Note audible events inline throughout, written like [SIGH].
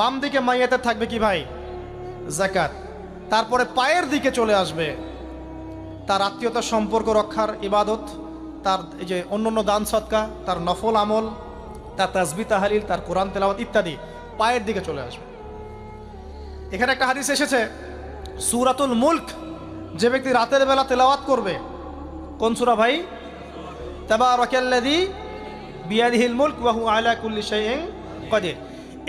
বাম দিকে মাইয়াতে থাকবে কি ভাই? জাকাত। তারপরে পায়ের দিকে চলে আসবে। তার আত্মীয়তার সম্পর্ক রক্ষার ইবাদত, তার এই যে অন্য অন্য দান সৎকা, তার নফল আমল, তার তাজবি তাহালিল, তার কোরআন তেলাওয়াত ইত্যাদি পায়ের দিকে চলে আসবে। এখানে একটা হাদিস এসেছে, সুরাতুল মুল্ক, যে ব্যক্তি রাতের বেলা তেলাওয়াত করবে, কোন সুরা ভাই? তাবারাকাল্লাযী বিয়াদিহিল মুলক বাহু আলা কুল্লি শাইইন কাদির।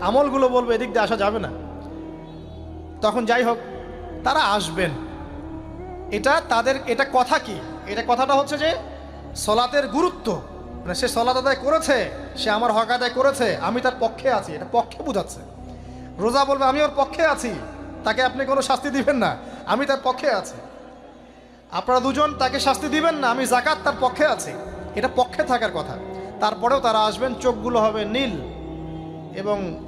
আমলগুলো বলবে, এদিক দিয়ে আসা যাবে না। তখন যাই হোক, তারা আসবেন। এটা তাদের, এটা কথা কি? এটা কথাটা হচ্ছে যে, সলাতের গুরুত্ব। মানে সে সলাত আদায় করেছে, সে আমার হক আদায় করেছে, আমি তার পক্ষে আছি। এটা পক্ষে বোঝাচ্ছে। রোজা বলবে, আমি ওর পক্ষে আছি। তাকে আপনি কোনো শাস্তি দিবেন না, আমি তার পক্ষে আছি। আপনারা দুজন তাকে শাস্তি দিবেন না, আমি জাকাত তার পক্ষে আছি। এটা পক্ষে থাকার কথা। তারপরেও তারা আসবেন, চোখগুলো হবে নীল এবং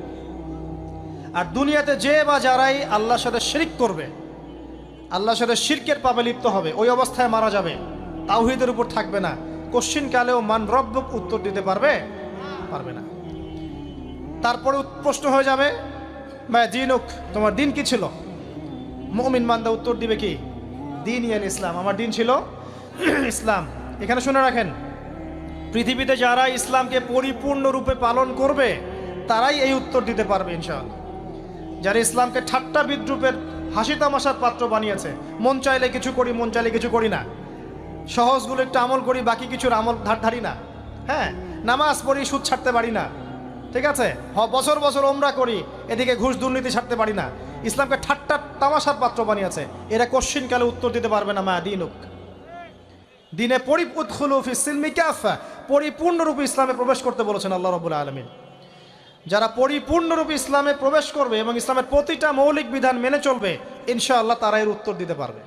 আর দুনিয়াতে যে বা যারাই আল্লাহর সাথে শিরিক করবে, আল্লাহর সাথে শিরকের পাবে লিপ্ত হবে, ওই অবস্থায় মারা যাবে। তাওহিদের উপর থাকবে না। কোশ্চিন কালেও মান রব্বক উত্তর দিতে পারবে? পারবে না। তারপরে প্রশ্ন হয়ে যাবে, ভাই, দিনুক, তোমার দিন কি ছিল? মমিন মান্দা উত্তর দিবে কি? দিন ইয়ান ইসলাম। আমার দিন ছিল [CLEARS THROAT] ইসলাম। এখানে শুনে রাখেন, পৃথিবীতে যারা ইসলামকে পরিপূর্ণরূপে পালন করবে, তারাই এই উত্তর দিতে পারবে, ইনশাআল্লাহ। যারা ইসলামকে ঠাট্টা বিদ্রুপের হাসি তামাশার পাত্র বানিয়েছে। মন চাইলে কিছু করি, মন চাইলে কিছু করি না। সহজগুলো একটু আমল করি, বাকি কিছুর আমল ধার ধারি না। হ্যাঁ নামাজ পড়ি, সুদ ছাড়তে পারি না। ঠিক আছে? হ, বছর বছর ওমরা করি, এদিকে ঘুষ দুর্নীতি ছাড়তে পারি না। ইসলামকে ঠাট্টা তামাশার পাত্র বানিয়েছে। এরা কোশ্চিনকালে উত্তর দিতে পারবে না, মা দিনুক। দিনে পরিপুৎখুলুফি সিলমি কাফা, পরিপূর্ণরূপে ইসলামে প্রবেশ করতে বলেছেন আল্লাহ রবুল্লা আলমিন। যারা পরিপূর্ণরূপে ইসলামে প্রবেশ করবে এবং ইসলামের প্রতিটা মৌলিক বিধান মেনে চলবে, ইনশাআল্লাহ তারা এর উত্তর দিতে পারবে।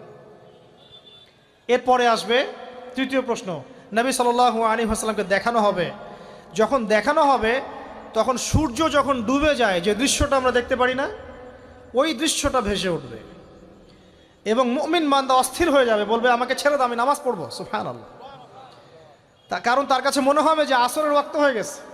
এরপরে আসবে তৃতীয় প্রশ্ন। নবী সাল্লাহ আলী হাসলামকে দেখানো হবে। যখন দেখানো হবে, তখন সূর্য যখন ডুবে যায়, যে দৃশ্যটা আমরা দেখতে পারি না, ওই দৃশ্যটা ভেসে উঠবে। এবং মুমিন মান্দা অস্থির হয়ে যাবে, বলবে, আমাকে ছেড়ে দাও, আমি নামাজ পড়ব। সুফান আল্লাহ তা কারণ তার কাছে মনে হবে যে আসরের ওয়াক্ত হয়ে গেছে।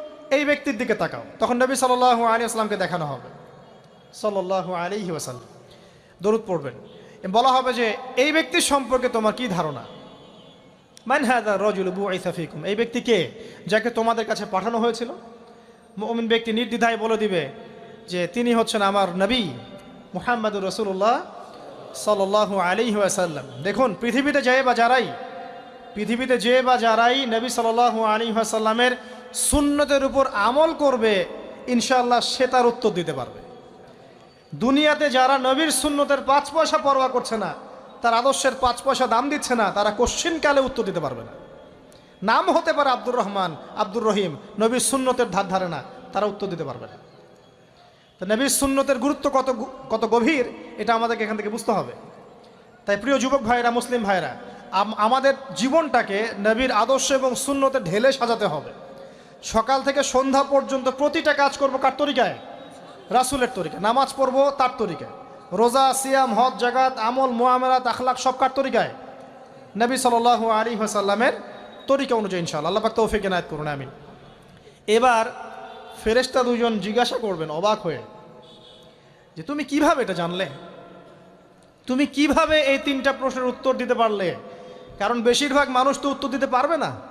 এই ব্যক্তির দিকে তাকাও। তখন নবী সাল্লাহ আলী আসলামকে দেখানো হবে। সাল্লাহ আলী ওয়াসাল্লাম। দরুদ পড়বেন। বলা হবে যে, এই ব্যক্তির সম্পর্কে তোমার কি ধারণা? মান হাদা রজুল বু আইসাফিকুম এই ব্যক্তি কে যাকে তোমাদের কাছে পাঠানো হয়েছিল? মুমিন ব্যক্তি নির্দ্বিধায় বলে দিবে যে, তিনি হচ্ছেন আমার নবী মুহাম্মদুর রসুল্লাহ সাল্লাহ আলী ওয়াসাল্লাম। দেখুন, পৃথিবীতে যে বা যারাই, পৃথিবীতে যে বা যারাই নবী সাল্লাহ আলী ওয়াসাল্লামের সুন্নতের উপর আমল করবে, ইনশাআল্লাহ সে তার উত্তর দিতে পারবে। দুনিয়াতে যারা নবীর সুন্নতের পাঁচ পয়সা পরোয়া করছে না, তার আদর্শের পাঁচ পয়সা দাম দিচ্ছে না, তারা কোশ্চিনকালে উত্তর দিতে পারবে না। নাম হতে পারে আব্দুর রহমান, আব্দুর রহিম, নবীর সুন্নতের ধার ধারে না, তারা উত্তর দিতে পারবে না। তো নবীর সুন্নতের গুরুত্ব কত কত গভীর, এটা আমাদেরকে এখান থেকে বুঝতে হবে। তাই প্রিয় যুবক ভাইরা, মুসলিম ভাইরা আমাদের জীবনটাকে নবীর আদর্শ এবং সুন্নতে ঢেলে সাজাতে হবে। সকাল থেকে সন্ধ্যা পর্যন্ত প্রতিটা কাজ করব কার তরিকায়? রাসুলের তরিকা নামাজ পড়ব তার তরিকায়। রোজা, সিয়াম, হজ জাগাত আমল মোয়ামেলাত আখলাক সব কার তরিকায়? নবী সাল আলী হাসাল্লামের তরিকা অনুযায়ী ইনশাল্লাহ আল্লাহ পাক তৌফিক এনায়ত করুন, আমিন। এবার ফেরেশতা দুজন জিজ্ঞাসা করবেন, অবাক হয়ে, যে তুমি কীভাবে এটা জানলে? তুমি কীভাবে এই তিনটা প্রশ্নের উত্তর দিতে পারলে? কারণ বেশিরভাগ মানুষ তো উত্তর দিতে পারবে না।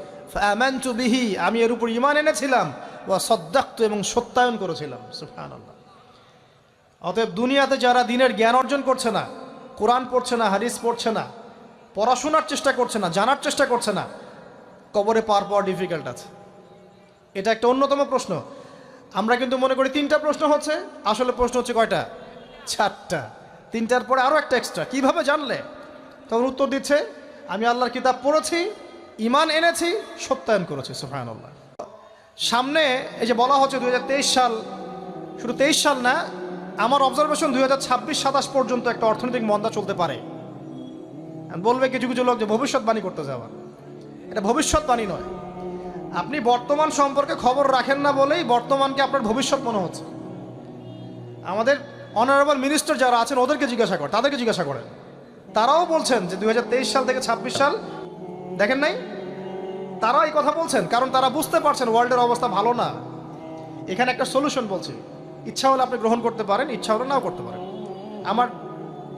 ফামানতু বিহি, আমি এর উপর ইমান এনেছিলাম ও সদ্দাক্ত এবং সত্যায়ন করেছিলাম। আল্লাহ অতএব দুনিয়াতে যারা দিনের জ্ঞান অর্জন করছে না, কোরআন পড়ছে না, হাদিস পড়ছে না, পড়াশোনার চেষ্টা করছে না, জানার চেষ্টা করছে না, কবরে পার পাওয়া ডিফিকাল্ট আছে। এটা একটা অন্যতম প্রশ্ন। আমরা কিন্তু মনে করি তিনটা প্রশ্ন হচ্ছে, আসলে প্রশ্ন হচ্ছে কয়টা? চারটা। তিনটার পরে আরও একটা এক্সট্রা কীভাবে জানলে? তখন উত্তর দিচ্ছে, আমি আল্লাহর কিতাব পড়েছি ইমান এনেছি, সত্যায়ন করেছি সুফায়ন আল্লাহ সামনে এই যে বলা হচ্ছে দুই সাল, শুধু তেইশ সাল না, আমার অবজারভেশন দুই হাজার ছাব্বিশ সাতাশ পর্যন্ত একটা অর্থনৈতিক মন্দা চলতে পারে। বলবে কিছু কিছু লোক যে ভবিষ্যৎবাণী করতে যাওয়া। এটা ভবিষ্যৎবাণী নয়। আপনি বর্তমান সম্পর্কে খবর রাখেন না বলেই বর্তমানকে আপনার ভবিষ্যৎ মনে হচ্ছে। আমাদের অনারেবল মিনিস্টার যারা আছেন, ওদেরকে জিজ্ঞাসা করেন তাদেরকে জিজ্ঞাসা করেন। তারাও বলছেন যে দুই হাজার তেইশ সাল থেকে ছাব্বিশ সাল দেখেন নাই? তারা এই কথা বলছেন, কারণ তারা বুঝতে পারছেন ওয়ার্ল্ডের অবস্থা ভালো না। এখানে একটা সলিউশন বলছি। ইচ্ছা হলে আপনি গ্রহণ করতে পারেন, ইচ্ছা হলে নাও করতে পারেন। আমার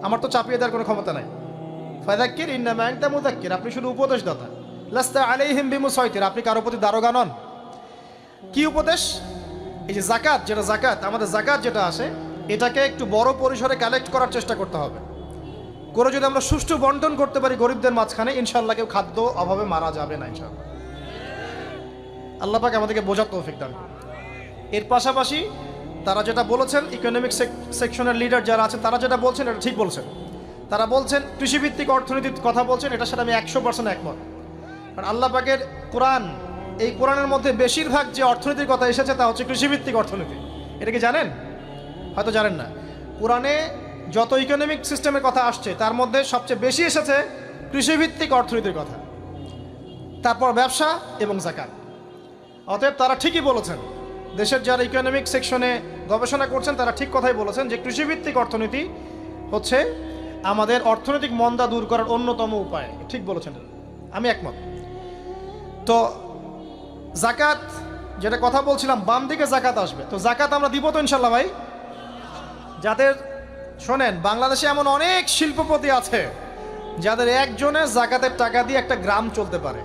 আমার তো চাপিয়ে দেওয়ার কোনো ক্ষমতা নাই। ফায়দাক্কির ইন্না ম্যাংতা মুদাক্কির আপনি শুধু উপদেশ উপদেশদাতা। লাস্তা আলাইহিম বিমুসাইতির, আপনি কারও প্রতি দারোগা নন। কি উপদেশ? এই যে জাকাত যেটা জাকাত আমাদের জাকাত যেটা আসে, এটাকে একটু বড় পরিসরে কালেক্ট করার চেষ্টা করতে হবে। করে যদি আমরা সুষ্ঠু বন্টন করতে পারি গরিবদের মাঝখানে ইনশাল্লাহ কেউ খাদ্য অভাবে মারা যাবে না ইনশাল্লাহ আল্লাহ পাক আমাদেরকে বোঝার তৌফিক দান। এর পাশাপাশি তারা যেটা বলেছেন ইকোনমিক সেকশনের লিডার যারা আছেন, তারা যেটা বলছেন, এটা ঠিক বলছেন। তারা বলছেন, কৃষিভিত্তিক অর্থনীতির কথা বলছেন, এটার সাথে আমি একশো পার্সেন্ট একমত। কারণ আল্লাহ পাকের কোরআন, এই কোরআনের মধ্যে বেশিরভাগ যে অর্থনীতির কথা এসেছে, তা হচ্ছে কৃষিভিত্তিক অর্থনীতি। এটা কি জানেন? হয়তো জানেন না। কোরআনে যত ইকোনমিক সিস্টেমের কথা আসছে, তার মধ্যে সবচেয়ে বেশি এসেছে কৃষিভিত্তিক অর্থনীতির কথা। তারপর ব্যবসা এবং জাকাত। অতএব তারা ঠিকই বলেছেন, দেশের যারা ইকোনমিক সেকশনে গবেষণা করছেন, তারা ঠিক কথাই বলেছেন যে কৃষিভিত্তিক অর্থনীতি হচ্ছে আমাদের অর্থনৈতিক মন্দা দূর করার অন্যতম উপায়। ঠিক বলেছেন। আমি একমত। তো জাকাত, যেটা কথা বলছিলাম, বাম দিকে জাকাত আসবে। তো জাকাত আমরা দিব তো ইনশাল্লাহ ভাই? যাদের শোনেন, বাংলাদেশে এমন অনেক শিল্পপতি আছে যাদের একজনের জাকাতের টাকা দিয়ে একটা গ্রাম চলতে পারে।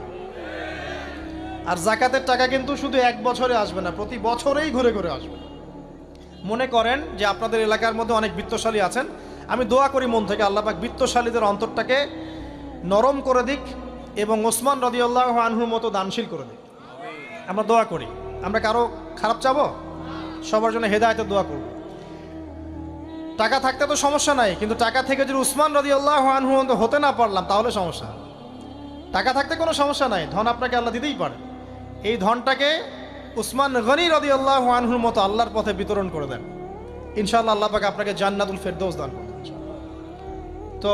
আর জাকাতের টাকা কিন্তু শুধু এক বছরে আসবে না, প্রতি বছরেই ঘুরে ঘুরে আসবে। মনে করেন যে আপনাদের এলাকার মধ্যে অনেক বৃত্তশালী আছেন, আমি দোয়া করি মন থেকে আল্লাপাক বৃত্তশালীদের অন্তরটাকে নরম করে দিক এবং ওসমান রদিউল্লাহ আনহুর মতো দানশীল করে দিক। আমরা দোয়া করি। আমরা কারও খারাপ চাবো? সবার জন্য হেদায়তের দোয়া করব। টাকা থাকতে তো সমস্যা নাই, কিন্তু টাকা থেকে যদি উসমান রদিউল্লাহ আনহু মতো হতে না পারলাম, তাহলে সমস্যা। টাকা থাকতে কোনো সমস্যা নাই, ধন আপনাকে আল্লাহ দিতেই পারে। এই ধনটাকে উসমান গনি রদি আল্লাহ আনহুর মতো আল্লাহর পথে বিতরণ করে দেন। ইনশাআল্লাহ আল্লাহ পাকে আপনাকে জান্নাতুল ফেরদৌস দান করবেন তো,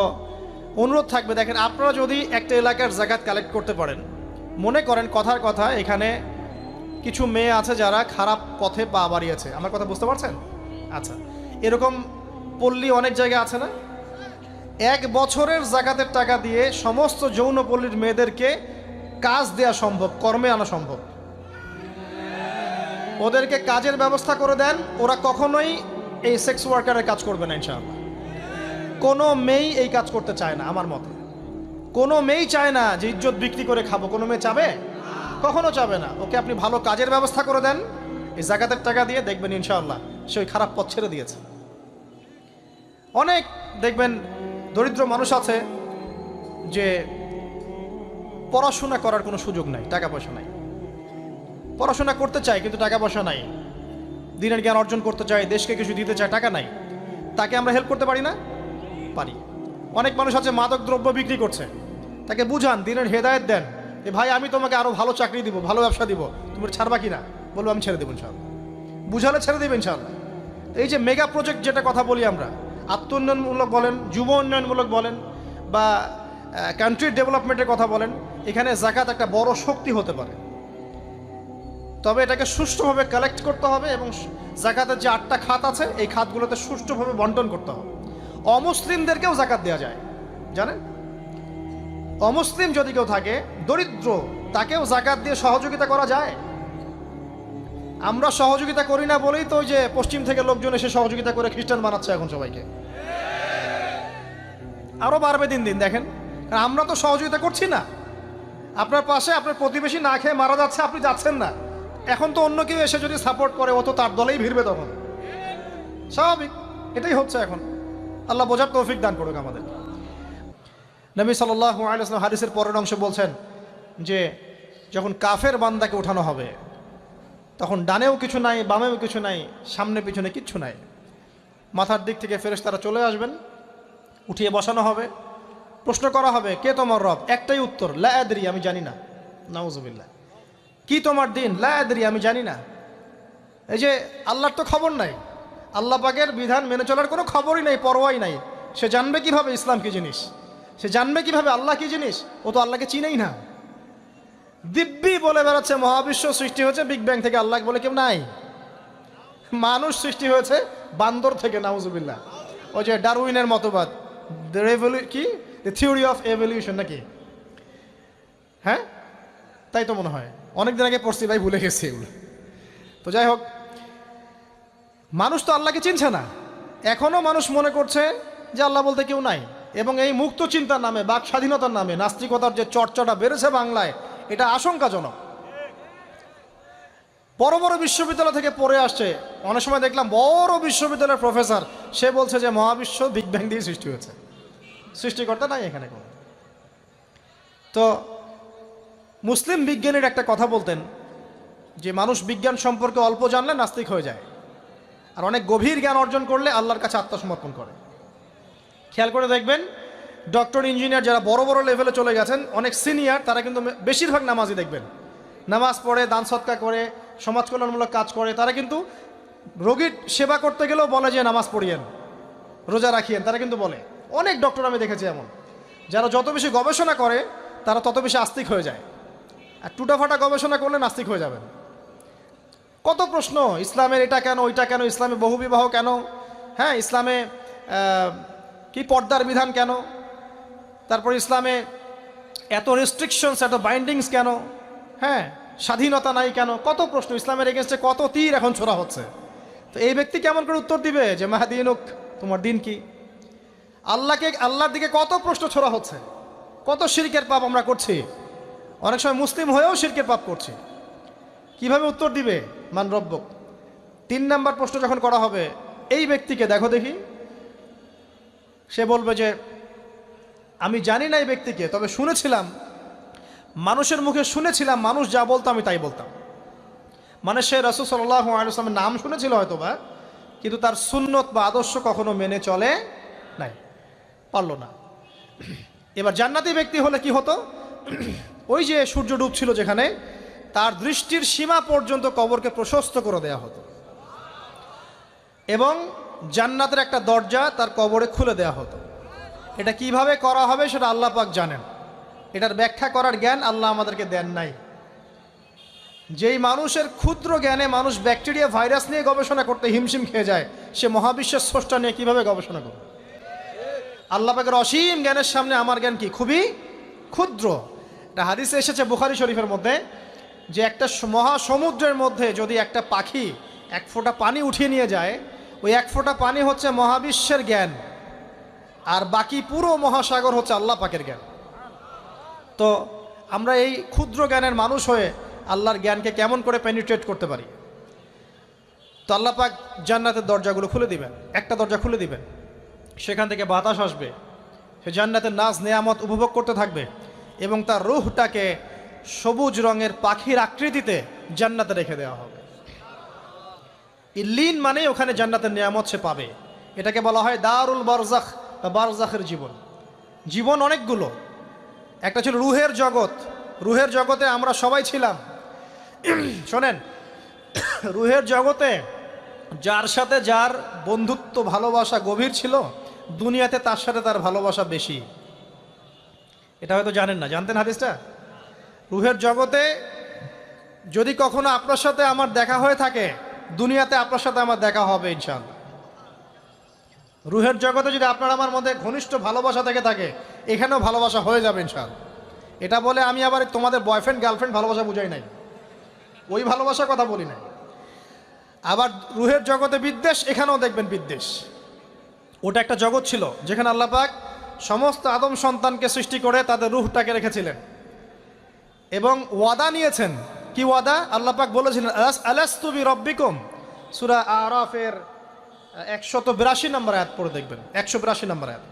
অনুরোধ থাকবে, দেখেন, আপনারা যদি একটা এলাকার জায়গাত কালেক্ট করতে পারেন, মনে করেন কথার কথা, এখানে কিছু মেয়ে আছে যারা খারাপ পথে পা বাড়িয়েছে। আমার কথা বুঝতে পারছেন? আচ্ছা এরকম পল্লী অনেক জায়গায় আছে না? এক বছরের জাকাতের টাকা দিয়ে সমস্ত যৌনপল্লীর মেয়েদেরকে কাজ দেওয়া সম্ভব, কর্মে আনা সম্ভব। ওদেরকে কাজের ব্যবস্থা করে দেন, ওরা কখনোই এই সেক্স ওয়ার্কারের কাজ করবে না ইনশাআল্লাহ। কোনো মেয়েই এই কাজ করতে চায় না, আমার মতে। কোনো মেয়েই চায় না যে ইজ্জত বিক্রি করে খাব। কোনো মেয়ে চাবে? কখনো চাবে না। ওকে আপনি ভালো কাজের ব্যবস্থা করে দেন, এই জাকাতের টাকা দিয়ে দেখবেন ইনশাআল্লাহ সে ওই খারাপ পথ ছেড়ে দিয়েছে। অনেক দেখবেন দরিদ্র মানুষ আছে যে পড়াশোনা করার কোনো সুযোগ নাই, টাকা পয়সা নাই। পড়াশোনা করতে চায় কিন্তু টাকা পয়সা নাই। দিনের জ্ঞান অর্জন করতে চায়, দেশকে কিছু দিতে চায়, টাকা নাই। তাকে আমরা হেল্প করতে পারি না? পারি। অনেক মানুষ আছে মাদক দ্রব্য বিক্রি করছে। তাকে বুঝান, দিনের হেদায়েত দেন। যে ভাই, আমি তোমাকে আরও ভালো চাকরি দিব, ভালো ব্যবসা দিব। তুমি ছাড়বা কি না বলব, আমি ছেড়ে দেবো ইনশাল্লাহ বুঝালে ছেড়ে দেবেন ইনশাল্লাহ এই যে মেগা প্রজেক্ট যেটা কথা বলি আমরা আত্ম উন্নয়নমূলক বলেন, যুব উন্নয়নমূলক বলেন বা কান্ট্রি ডেভেলপমেন্টের কথা বলেন, এখানে জাকাত একটা বড় শক্তি হতে পারে। তবে এটাকে সুষ্ঠুভাবে কালেক্ট করতে হবে এবং জাকাতের যে আটটা খাত আছে, এই খাতগুলোতে সুষ্ঠুভাবে বন্টন করতে হবে। অমুসলিমদেরকেও জাকাত দেওয়া যায়, জানেন? অমুসলিম যদি কেউ থাকে, দরিদ্র, তাকেও জাকাত দিয়ে সহযোগিতা করা যায়। আমরা সহযোগিতা করি না বলেই তো যে পশ্চিম থেকে লোকজন এসে সহযোগিতা করে খ্রিস্টান বানাচ্ছে এখন সবাইকে। আরও বাড়বে দিন দিন, দেখেন। আমরা তো সহযোগিতা করছি না। আপনার পাশে আপনার প্রতিবেশী না খেয়ে মারা যাচ্ছে, আপনি যাচ্ছেন না। এখন তো অন্য কেউ এসে যদি সাপোর্ট করে, ও তো তার দলেই ভিড়বে তখন। স্বাভাবিক, এটাই হচ্ছে এখন। আল্লাহ বোঝার তৌফিক দান করুক আমাদের। নবী সাল্লাহ আলাইসলাম হাদিসের পরের অংশ বলছেন যে, যখন কাফের বান্দাকে ওঠানো হবে তখন ডানেও কিছু নাই, বামেও কিছু নাই, সামনে পিছনে কিচ্ছু নাই। মাথার দিক থেকে ফেরেস তারা চলে আসবেন, উঠিয়ে বসানো হবে। প্রশ্ন করা হবে, কে তোমার রব? একটাই উত্তর লায়াদরি আমি জানি না। নাউজুবিল্লাহ। কি তোমার দিন? লায়াদরি আমি জানি না। এই যে, আল্লাহর তো খবর নাই। আল্লাহ পাকের বিধান মেনে চলার কোনো খবরই নাই, পরোয়াই নাই। সে জানবে কীভাবে ইসলাম কি জিনিস? সে জানবে কীভাবে আল্লাহ কি জিনিস? ও তো আল্লাহকে চিনেই না। দিব্যি বলে বেড়াচ্ছে, মহাবিশ্ব সৃষ্টি হয়েছে বিগ ব্যাং থেকে আল্লাহ বলে কেউ নাই। মানুষ সৃষ্টি হয়েছে বান্দর থেকে, নাউজুবিল্লাহ। ওই যে ডারউইনের মতবাদ কি? থিওরি অফ এভলিউশন নাকি? হ্যাঁ? তাই তো মনে হয়। অনেকদিন আগে পড়ছি ভাই, ভুলে গেছি এগুলো। তো যাই হোক, মানুষ তো আল্লাহকে চিনছে না। এখনও মানুষ মনে করছে যে আল্লাহ বলতে কেউ নাই। এবং এই মুক্ত চিন্তার নামে, বাক স্বাধীনতার নামে, নাস্তিকতার যে চর্চাটা বেড়েছে বাংলায় এটা আশঙ্কাজনক। বড় বড় বিশ্ববিদ্যালয় থেকে পড়ে আসছে। অনেক সময় দেখলাম বড় বিশ্ববিদ্যালয়ের প্রফেসর, সে বলছে যে মহাবিশ্ব বিগ ব্যাং দিয়ে সৃষ্টি হয়েছে। সৃষ্টিকর্তা নাই এখানে কোনো। তো মুসলিম বিজ্ঞানীর একটা কথা বলতেন যে মানুষ বিজ্ঞান সম্পর্কে অল্প জানলে নাস্তিক হয়ে যায়। আর অনেক গভীর জ্ঞান অর্জন করলে আল্লাহর কাছে আত্মসমর্পণ করে। খেয়াল করে দেখবেন ডক্টর, ইঞ্জিনিয়ার যারা বড় বড় লেভেলে চলে গেছেন, অনেক সিনিয়র তারা কিন্তু বেশিরভাগ নামাজই দেখবেন। নামাজ পড়ে, দান সৎকা করে, সমাজ কল্যাণমূলক কাজ করে, তারা কিন্তু রোগীর সেবা করতে গেলেও বলে যে নামাজ পড়িয়েন, রোজা রাখিয়েন, তারা কিন্তু বলে। অনেক ডক্টর আমি দেখেছি এমন। যারা যত বেশি গবেষণা করে, তারা তত বেশি আস্তিক হয়ে যায়। আর টুটাফাটা গবেষণা করলে নাস্তিক হয়ে যাবেন। কত প্রশ্ন, ইসলামের এটা কেন, ওইটা কেন, ইসলামে বহুবিবাহ কেন? হ্যাঁ ইসলামে কি পর্দার বিধান কেন? তারপর ইসলামে এত রেস্ট্রিকশনস এত বাইন্ডিংস কেন? হ্যাঁ স্বাধীনতা নাই কেন? কত প্রশ্ন ইসলামের এগেনস্টে কত তীর এখন ছোড়া হচ্ছে? তো এই ব্যক্তি কেমন করে উত্তর দিবে যে মাহাদিনুক তোমার দিন কি? আল্লাহকে, আল্লাহর দিকে কত প্রশ্ন ছোড়া হচ্ছে? কত শিরকের পাপ আমরা করছি? অনেক সময় মুসলিম হয়েও শিরকের পাপ করছি। কীভাবে উত্তর দিবে? মান তিন নাম্বার প্রশ্ন যখন করা হবে, এই ব্যক্তিকে দেখো দেখি। সে বলবে যে আমি জানি না এই ব্যক্তিকে, তবে শুনেছিলাম, মানুষের মুখে শুনেছিলাম, মানুষ যা বলতো আমি তাই বলতাম। মানে সে রসুল সাল্লাহ আলসালামের নাম শুনেছিল হয়তো বা, কিন্তু তার সুন্নত বা আদর্শ কখনো মেনে চলে নাই, পারল না। এবার জান্নাতি ব্যক্তি হলে কি হতো? ওই যে সূর্য ডুবছিল যেখানে, তার দৃষ্টির সীমা পর্যন্ত কবরকে প্রশস্ত করে দেয়া হতো। এবং জান্নাতের একটা দরজা তার কবরে খুলে দেয়া হতো। এটা কীভাবে করা হবে সেটা আল্লাহ পাক জানেন। এটার ব্যাখ্যা করার জ্ঞান আল্লাহ আমাদেরকে দেন নাই। যেই মানুষের ক্ষুদ্র জ্ঞানে মানুষ ব্যাকটেরিয়া, ভাইরাস নিয়ে গবেষণা করতে হিমশিম খেয়ে যায়, সে মহাবিশ্বের স্রষ্টা নিয়ে কীভাবে গবেষণা করবে? আল্লাহ পাকের অসীম জ্ঞানের সামনে আমার জ্ঞান কি? খুবই ক্ষুদ্র। এটা হাদিসে এসেছে বুখারি শরীফের মধ্যে যে একটা মহাসমুদ্রের মধ্যে যদি একটা পাখি এক ফোঁটা পানি উঠিয়ে নিয়ে যায়, ওই এক ফোঁটা পানি হচ্ছে মহাবিশ্বের জ্ঞান। আর বাকি পুরো মহাসাগর হচ্ছে আল্লাহ পাকের জ্ঞান। তো আমরা এই ক্ষুদ্র জ্ঞানের মানুষ হয়ে আল্লাহর জ্ঞানকে কেমন করে পেনিট্রেট করতে পারি? তো আল্লাহ পাক জান্নাতের দরজাগুলো খুলে দিবেন, একটা দরজা খুলে দিবেন। সেখান থেকে বাতাস আসবে, সে জান্নাতের নাচ নেয়ামত উপভোগ করতে থাকবে এবং তার রুহটাকে সবুজ রঙের পাখির আকৃতিতে জান্নাতে রেখে দেওয়া হবে। ইল্লিন মানে ওখানে জান্নাতের নিয়ামত সে পাবে। এটাকে বলা হয় দারুল বারজাখ। বা বারজাখের জীবন। জীবন অনেকগুলো। একটা ছিল রুহের জগৎ। রুহের জগতে আমরা সবাই ছিলাম। শোনেন, রুহের জগতে যার সাথে যার বন্ধুত্ব, ভালোবাসা গভীর ছিল, দুনিয়াতে তার সাথে তার ভালোবাসা বেশি। এটা হয়তো জানেন না। জানতেন হাদিসটা? রুহের জগতে যদি কখনো আপনার সাথে আমার দেখা হয়ে থাকে, দুনিয়াতে আপনার সাথে আমার দেখা হবে ইনশাআল্লাহ। রুহের জগতে যদি আপনার আমার মধ্যে ঘনিষ্ঠ ভালোবাসা থেকে থাকে, এখানেও ভালোবাসা হয়ে যাবে ইনশাআল্লাহ। এটা বলে আমি আবার তোমাদের বয়ফ্রেন্ড গার্লফ্রেন্ড ভালোবাসা বুঝাই নাই। ওই ভালোবাসার কথা বলি নাই। আবার রুহের জগতে বিদ্বেষ, এখানেও দেখবেন বিদ্বেষ। ওটা একটা জগৎ ছিল, যেখানে আল্লাহ পাক সমস্ত আদম সন্তানকে সৃষ্টি করে তাদের রুহটাকে রেখেছিলেন। এবং ওয়াদা নিয়েছেন। কি ওয়াদা? আল্লাহ পাক বলেছিলেন আলাস্তুবি রব্বিকুম? সুরা আরাফের একশত বিরাশি নম্বর আয়াত পড়ে দেখবেন একশো বিরাশি নম্বর আয়াত।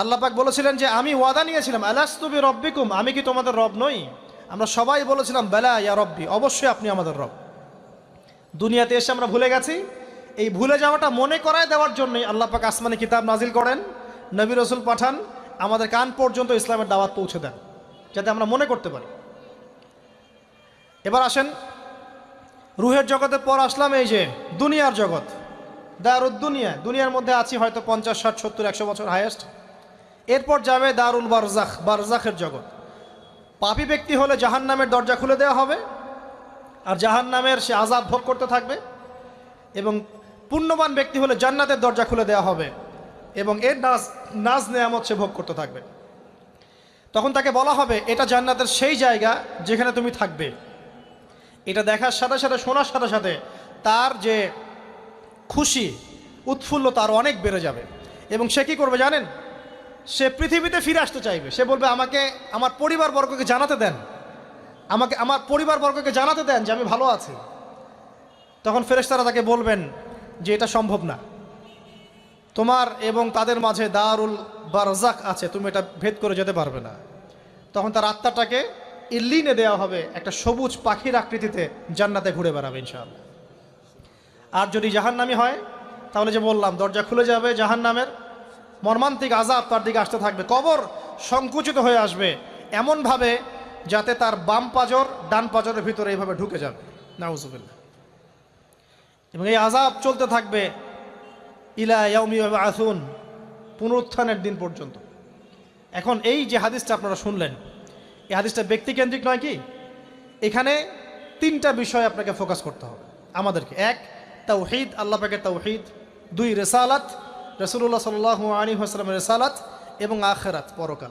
আল্লাহ পাক বলেছিলেন যে, আমি ওয়াদা নিয়েছিলাম আলাস্তুবি রব্বিকুম আমি কি তোমাদের রব নই? আমরা সবাই বলেছিলাম, বেলা ইয়া রব্বি, অবশ্যই আপনি আমাদের রব। দুনিয়াতে এসে আমরা ভুলে গেছি। এই ভুলে যাওয়াটা মনে করায় দেওয়ার জন্যই আল্লাহ পাক আসমানে কিতাব নাজিল করেন, নবী রসুল পাঠান, আমাদের কান পর্যন্ত ইসলামের দাওয়াত পৌঁছে দেন, যাতে আমরা মনে করতে পারি। এবার আসেন, রুহের জগতের পর আসলাম এই যে, দুনিয়ার জগৎ। দুনিয়া দুনিয়ার মধ্যে আছি হয়তো পঞ্চাশ, ষাট, সত্তর, একশো বছর হায়েস্ট এরপর যাবে দারুল বারজাখ, বারজাখের জগৎ। পাপি ব্যক্তি হলে জাহান নামের দরজা খুলে দেওয়া হবে, আর জাহান নামের সে আজাব ভোগ করতে থাকবে, এবং পুণ্যবান ব্যক্তি হলে জান্নাতের দরজা খুলে দেওয়া হবে, এবং এর নাজ নাজ নেয়ামত সে ভোগ করতে থাকবে। তখন তাকে বলা হবে, এটা জান্নাতের সেই জায়গা যেখানে তুমি থাকবে। এটা দেখার সাথে সাথে, শোনার সাথে সাথে তার যে খুশি উৎফুল্ল তার অনেক বেড়ে যাবে। এবং সে কী করবে জানেন? সে পৃথিবীতে ফিরে আসতে চাইবে। সে বলবে, আমাকে, আমার পরিবারবর্গকে জানাতে দেন। আমাকে, আমার পরিবারবর্গকে জানাতে দেন যে আমি ভালো আছি। তখন ফেরেশতারা তাকে বলবেন যে, এটা সম্ভব না। তোমার এবং তাদের মাঝে দারুল বারজাক আছে, তুমি এটা ভেদ করে যেতে পারবে না। তখন তার আত্মাটাকে ইল্লিনে দেওয়া হবে, একটা সবুজ পাখির আকৃতিতে জান্নাতে ঘুরে বেড়াবে ইনশাআল্লাহ। আর যদি জাহান্নামি হয়, তাহলে যে বললাম, দরজা খুলে যাবে জাহান্নামের। মর্মান্তিক আজাব তার দিকে আসতে থাকবে। কবর সংকুচিত হয়ে আসবে এমনভাবে যাতে তার বাম পাজর, ডান পাজরের ভিতরে এইভাবে ঢুকে যাবে। নাউজুবিল্লাহ। এবং এই আজাব চলতে থাকবে ইলা ইয়াউমি আসুন পুনরুত্থানের দিন পর্যন্ত। এখন এই যে হাদিসটা আপনারা শুনলেন, এই হাদিসটা ব্যক্তিকেন্দ্রিক নয় কি? এখানে তিনটা বিষয় আপনাকে ফোকাস করতে হবে। আমাদেরকে এক তাওহিদ আল্লাহ পাকের তাওহিদ দুই রেসালাত রসুল্লাহ সাল আলী হাসলামের রেসালাত এবং আখেরাত, পরকাল।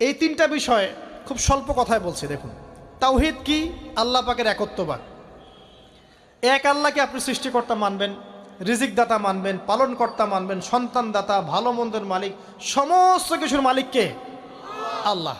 এই তিনটা বিষয় খুব স্বল্প কথায় বলছি, দেখুন। তাওহিদ কি? আল্লাহ পাকের একত্ববাদ। এক, আল্লাহকে আপনি সৃষ্টিকর্তা মানবেন রিজিক দাতা মানবেন, পালনকর্তা মানবেন, সন্তানদাতা, ভালো মন্দের মালিক, সমস্ত কিছুর মালিককে আল্লাহ।